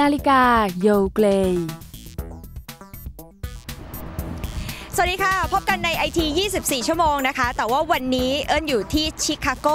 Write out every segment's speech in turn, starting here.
นาฬิกาโยเกลสวัสดีค่ะ พบกันในไอที24 ชั่วโมงนะคะ แต่ว่าวันนี้เอิญอยู่ที่ชิคาโก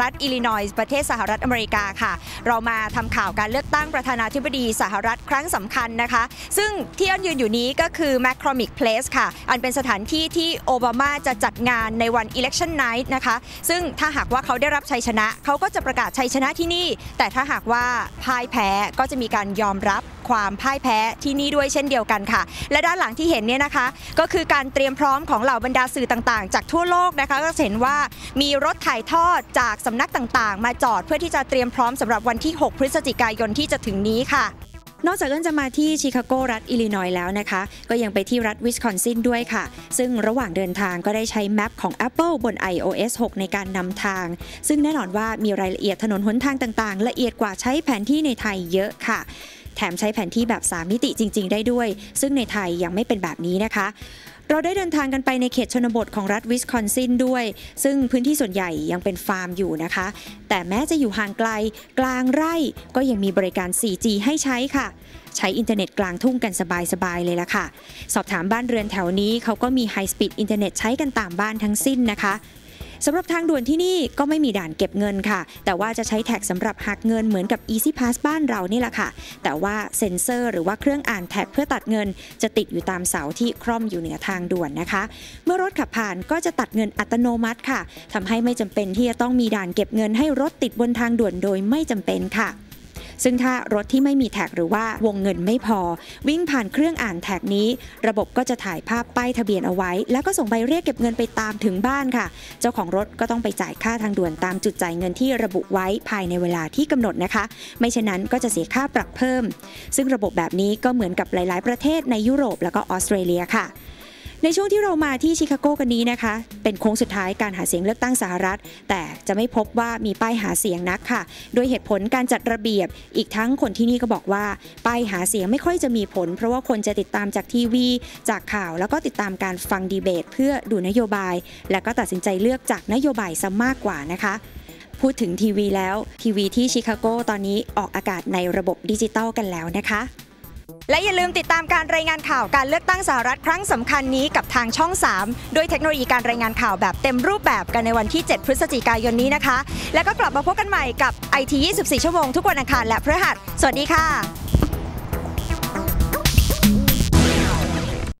รัฐอิลลินอยส์ประเทศสหรัฐอเมริกาค่ะ เรามาทำข่าวการเลือกตั้งประธานาธิบดีสหรัฐครั้งสำคัญนะคะ ซึ่งที่อันยืนอยู่นี้ก็คือ McCormick Place ค่ะ อันเป็นสถานที่ที่โอบามาจะจัดงานในวัน Election Night นะคะ ซึ่งถ้าหากว่าเขาได้รับชัยชนะ เขาก็จะประกาศชัยชนะที่นี่ แต่ถ้าหากว่าพ่ายแพ้ก็จะมีการยอมรับ ความพ่ายแพ้ที่นี่ด้วยเช่นเดียวกันค่ะ และด้านหลังที่เห็นเนี่ยนะคะ ก็คือการเตรียมพร้อมของเหล่าบรรดาสื่อต่างๆ จากทั่วโลกนะคะก็เห็นว่ามีรถถ่ายทอดจากสำนักต่างๆ มาจอดเพื่อที่จะเตรียมพร้อมสำหรับวันที่ 6 พฤศจิกายนที่จะถึงนี้ค่ะนอกจากเอินจะมาที่ชิคาโกรัฐอิลลินอยแล้วนะคะ ก็ยังไปที่รัฐวิสคอนซินด้วยค่ะ ซึ่งระหว่างเดินทางก็ได้ใช้แมปของ Apple บน iOS 6 ในการนำทาง ซึ่งแน่นอนว่ามีรายละเอียดถนนหนทางต่างๆ ละเอียดกว่าใช้แผนที่ในไทยเยอะค่ะ แถมใช้แผนที่แบบ 3 มิติจริง ๆ ได้ด้วย ซึ่งในไทยยังไม่เป็นแบบนี้นะคะเราได้เดินทางกันไปในเขตชนบทของรัฐวิสคอนซินด้วย ซึ่งพื้นที่ส่วนใหญ่ยังเป็นฟาร์มอยู่นะคะ แต่แม้จะอยู่ห่างไกลกลางไร่ก็ยังมีบริการ 4G ให้ใช้ค่ะ ใช้อินเทอร์เน็ตกลางทุ่งกันสบายๆเลยละค่ะ สอบถามบ้านเรือนแถวนี้เขาก็มีไฮสปีดอินเทอร์เน็ตใช้กันตามบ้านทั้งสิ้นนะคะ สำหรับทางด่วนที่นี่ก็ไม่มีด่านเก็บเงินค่ะ แต่ว่าจะใช้แท็กสำหรับหักเงินเหมือนกับ Easy Pass บ้านเรานี่แหละค่ะ แต่ว่าเซ็นเซอร์หรือว่าเครื่องอ่านแท็กเพื่อตัดเงิน จะติดอยู่ตามเสาที่คร่อมอยู่เหนือทางด่วนนะคะ เมื่อรถขับผ่านก็จะตัดเงินอัตโนมัติค่ะทำให้ไม่จำเป็นที่จะต้องมีด่านเก็บเงินให้รถติดบนทางด่วนโดยไม่จำเป็นค่ะ ซึ่งถ้ารถที่ไม่มีแท็กหรือว่าวงเงินไม่พอ วิ่งผ่านเครื่องอ่านแท็กนี้ ระบบก็จะถ่ายภาพป้ายทะเบียนเอาไว้ แล้วก็ส่งใบเรียกเก็บเงินไปตามถึงบ้านค่ะ เจ้าของรถก็ต้องไปจ่ายค่าทางด่วนตามจุดจ่ายเงินที่ระบุไว้ภายในเวลาที่กำหนดนะคะ ไม่เช่นนั้นก็จะเสียค่าปรับเพิ่ม ซึ่งระบบแบบนี้ก็เหมือนกับหลาย ๆ ประเทศในยุโรปแล้วก็ออสเตรเลียค่ะ ในช่วงที่เรามาที่ชิคาโกกันนี้นะคะ เป็นโค้งสุดท้ายการหาเสียงเลือกตั้งสหรัฐ แต่จะไม่พบว่ามีป้ายหาเสียงนักค่ะ โดยเหตุผลการจัดระเบียบ อีกทั้งคนที่นี่ก็บอกว่า ป้ายหาเสียงไม่ค่อยจะมีผล เพราะว่าคนจะติดตามจากทีวี จากข่าวแล้วก็ติดตามการฟังดีเบต เพื่อดูนโยบาย และก็ตัดสินใจเลือกจากนโยบายซะมากกว่านะคะพูดถึงทีวีแล้ว ทีวีที่ชิคาโกตอนนี้ออกอากาศในระบบดิจิตอลกันแล้วนะคะ และอย่าลืมติดตามการรายงานข่าวการเลือกตั้งสหรัฐครั้งสำคัญนี้กับทางช่อง 3 ด้วยเทคโนโลยีการรายงานข่าวแบบเต็มรูปแบบกันในวันที่ 7 พฤศจิกายนนี้นะคะ แล้วก็กลับมาพบกันใหม่กับ IT 24 ชั่วโมงทุกวันอังคารและพฤหัส สวัสดีค่ะ